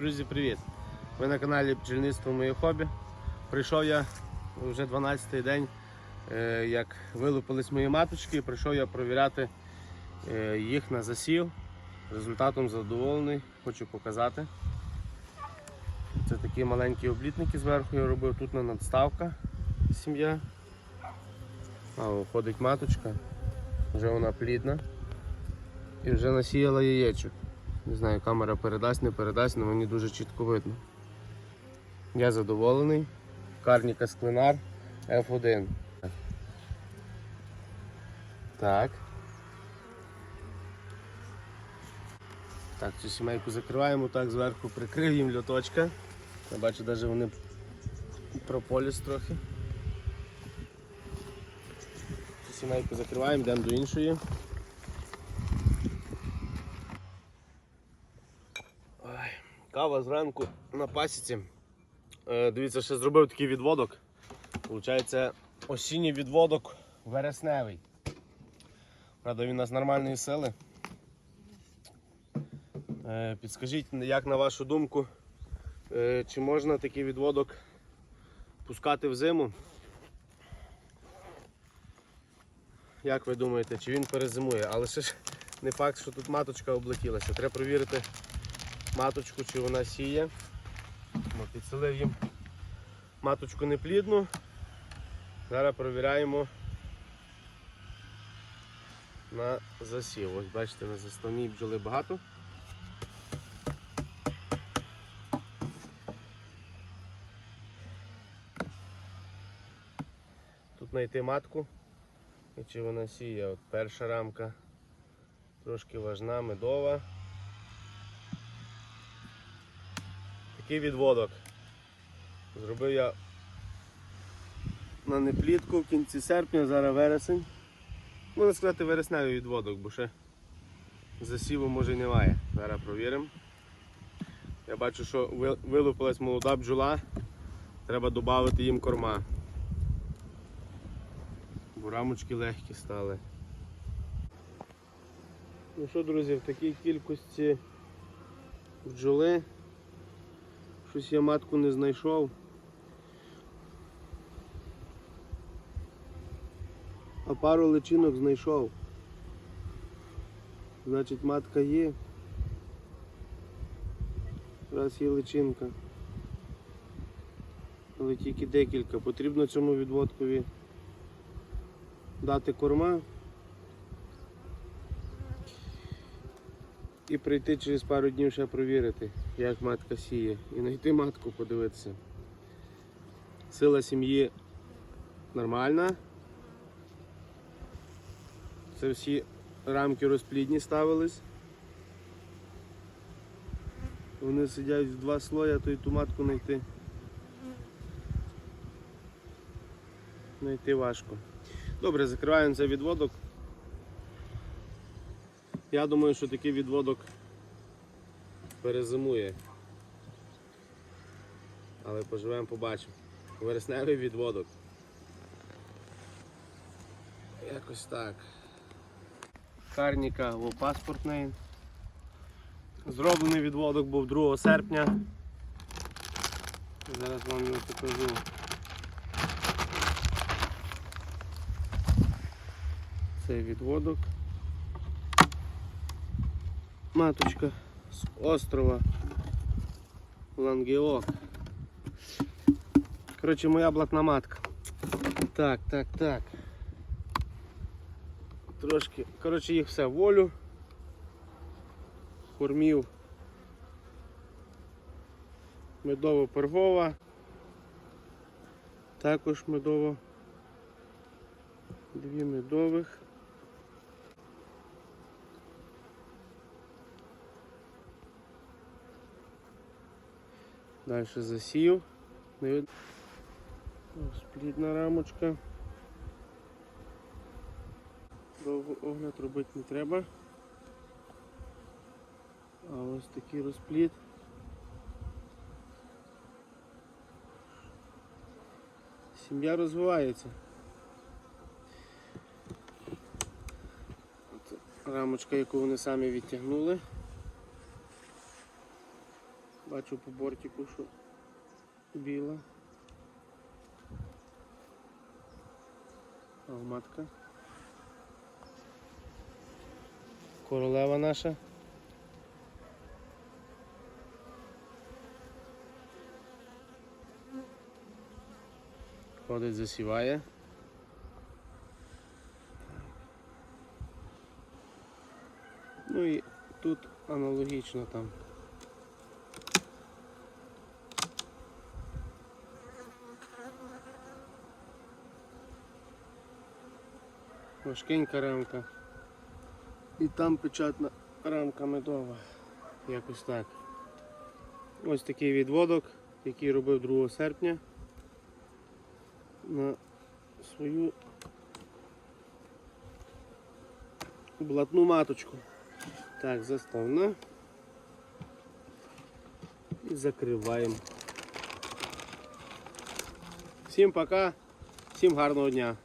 Друзі, привіт! Ви на каналі Бджільництво Моє хобі. Прийшов я вже 12-й день, е, як вилупились мої маточки, прийшов я провіряти е, їх на засів. Результатом задоволений, хочу показати. Це такі маленькі облітники зверху я робив, тут на надставка сім'я. А, виходить маточка, вже вона плідна і вже насіяла яєчок. Не знаю, камера передасть, не передасть, але мені дуже чітко видно. Я задоволений. Карніка Склинар F1. Так. Так, цю сімейку закриваємо, так зверху прикрив їм льоточка. Я бачу, навіть вони прополіс трохи. Цю сімейку закриваємо, йдемо до іншої. Кава зранку на пасіці. Е, дивіться, ще зробив такий відводок. Получається осінній відводок вересневий. Правда, він у нас нормальної сили. Е, підскажіть, як на вашу думку, е, чи можна такий відводок пускати в зиму? Як ви думаєте, чи він перезимує? Але ще ж не факт, що тут маточка облетілася. Треба провірити маточку, чи вона сіє. Ми підселив їм маточку неплідну. Зараз перевіряємо на засів. Ось бачите, на заставній бджоли багато. Тут знайти матку і чи вона сіє. От перша рамка трошки важна, медова. Такий відводок. Зробив я на неплітку в кінці серпня, зараз вересень. Можна сказати вересневий відводок, бо ще засіву може немає. Зараз провіримо. Я бачу, що ви- вилупилась молода бджола. Треба додати їм корма. Бо рамочки легкі стали. Ну що, друзі, в такій кількості бджоли Щось я матку не знайшов. А пару личинок знайшов. Значить матка є. Раз є личинка. Але тільки декілька. Потрібно цьому відводкові дати корма і прийти через пару днів ще провірити, як матка сіє. І знайти матку подивитися. Сила сім'ї нормальна. Це всі рамки розплідні ставились. Вони сидять в два слоя, то й ту матку знайти. Знайти важко. Добре, закриваємо цей відводок. Я думаю, що такий відводок перезимує. Але поживемо, побачимо. Вересневий відводок. Якось так. Карніка паспортний. Зроблений відводок був 2 серпня. Зараз вам його покажу. Цей відводок. Маточка з острова Лангеок. Коротше, моя блатна матка. Так, так, так. Трошки, коротше, їх все волю. Кормів. Медово-пергова. Також медово. Дві медових. Далі засів. Ось рамочка. Довго огляд робити не треба. А ось такий розплід. Сім'я розвивається. Рамочка, яку вони самі відтягнули. Бачу по бортику, що біла. А матка. Королева наша. Ходить, засіває. Ну і тут аналогічно там. Важкенька рамка. І там печатна рамка медова. Якось так. Ось такий відводок, який робив 2 серпня на свою блатну маточку. Так, заставна. І закриваємо. Всім пока, всім гарного дня.